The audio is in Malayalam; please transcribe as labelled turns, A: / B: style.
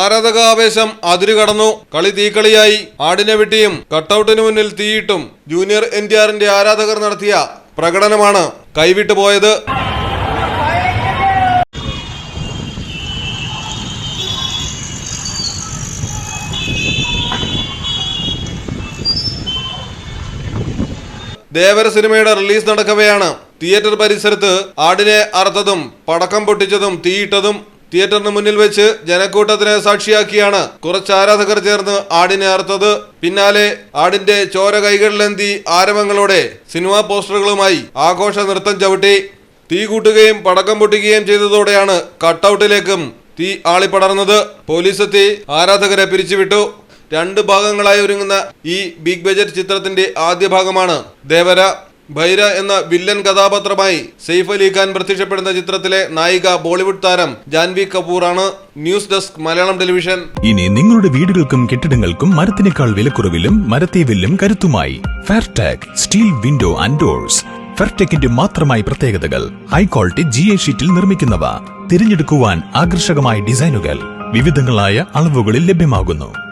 A: ആരാധകാവേശം അതിരുകടന്നു. കളി തീക്കളിയായി. ആടിനെ വെട്ടിയും കട്ടൌട്ടിന് മുന്നിൽ തീയിട്ടും ജൂനിയർ എൻ ടി ആറിന്റെ ആരാധകർ നടത്തിയ പ്രകടനമാണ് കൈവിട്ടു പോയത്. ദേവര സിനിമയുടെ റിലീസ് നടക്കവെയാണ്. തിയേറ്റർ പരിസരത്ത് ആടിനെ അറുത്തതും പടക്കം പൊട്ടിച്ചതും തീയിട്ടതും തിയേറ്ററിന് മുന്നിൽ വെച്ച് ജനക്കൂട്ടത്തിനെ സാക്ഷിയാക്കിയാണ് കുറച്ച് ആരാധകർ ചേർന്ന് ആടിനെ അറുത്തത്. പിന്നാലെ ആടിന്റെ ചോര കൈകളിലെന്തി ആരവങ്ങളോടെ സിനിമാ പോസ്റ്ററുകളുമായി ആഘോഷ നൃത്തം ചവിട്ടി. തീ കൂട്ടുകയും പടക്കം പൊട്ടിക്കുകയും ചെയ്തതോടെയാണ് കട്ടൌട്ടിലേക്കും തീ ആളിപ്പടർന്നത്. പോലീസ് എത്തി ആരാധകരെ പിരിച്ചുവിട്ടു. രണ്ട് ഭാഗങ്ങളായി ഒരുങ്ങുന്ന ഈ ബിഗ് ബജറ്റ് ചിത്രത്തിന്റെ ആദ്യ ഭാഗമാണ് ദേവര. ഭൈര എന്ന വില്ലൻ കഥാപാത്രമായി സെയ്ഫ് അലി ഖാൻ പ്രത്യക്ഷപ്പെടുന്ന ചിത്രത്തിലെ നായിക ബോളിവുഡ് താരം ജാൻവി കപൂർ ആണ് ന്യൂസ് ഡെസ്ക് മലയാളം ടെലിവിഷൻ.
B: ഇനി നിങ്ങളുടെ വീടുകൾക്കും കെട്ടിടങ്ങൾക്കും മരത്തിനേക്കാൾ വിലക്കുറവിലും മരത്തെ വില്ലും കരുത്തുമായി Fairtag steel window and doors. ഫെയർടെക്കിന്റെ മാത്രമായി പ്രത്യേകതകൾ ഹൈ ക്വാളിറ്റി ജി എ ഷീറ്റിൽ നിർമ്മിക്കുന്നവ. തിരഞ്ഞെടുക്കുവാൻ ആകർഷകമായ ഡിസൈനുകൾ വിവിധങ്ങളായ അളവുകളിൽ ലഭ്യമാകുന്നു.